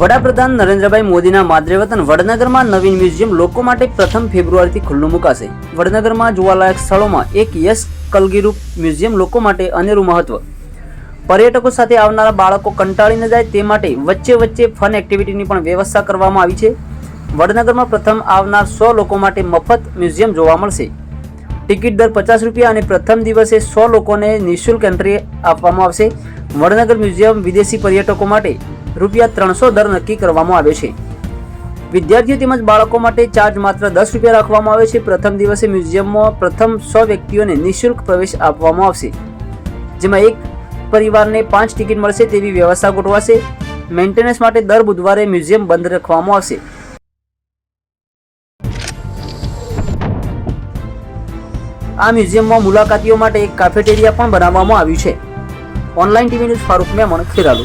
વડાપ્રધાન નરેન્દ્રભાઈ મોદીના માદરે વડનગરમાં નવીન મ્યુઝિયમ લોકો માટે પ્રથમ ફેબ્રુઆરીથી ખુલ્લું મુકાશે. વડનગરમાં જોવાલાયક સ્થળોમાં એક યશ કલગીરૂપ મ્યુઝિયમ લોકો માટે અનેરું મહત્વ. પર્યટકો સાથે આવનારા બાળકો કંટાળી ન જાય તે માટે વચ્ચે વચ્ચે ફન એક્ટિવિટીની પણ વ્યવસ્થા કરવામાં આવી છે. વડનગરમાં પ્રથમ આવનાર સો લોકો માટે મફત મ્યુઝિયમ જોવા મળશે. ટિકિટ દર પચાસ રૂપિયા અને પ્રથમ દિવસે સો લોકોને નિઃશુલ્ક એન્ટ્રી આપવામાં આવશે. વડનગર મ્યુઝિયમ વિદેશી પર્યટકો માટે રૂપિયા ત્રણસો દર નક્કી કરવામાં આવ્યો છે. વિદ્યાર્થીઓ તેમજ બાળકો માટે ચાર્જ માત્ર દસ રૂપિયા રાખવામાં આવે છે. પ્રથમ દિવસે મ્યુઝિયમમાં પ્રથમ સો વ્યક્તિઓને નિઃશુલ્ક પ્રવેશ આપવામાં આવશે. જેમાં એક પરિવારને પાંચ ટિકિટ મળશે તેવી વ્યવસ્થા ગોઠવાશે. મેન્ટેનન્સ માટે દર બુધવારે મ્યુઝિયમ બંધ રાખવામાં આવશે. આ મ્યુઝિયમમાં મુલાકાતીઓ માટે એક કાફેટેરિયા પણ બનાવવામાં આવ્યું છે. Online TV news Farooq Memon, Kheralu.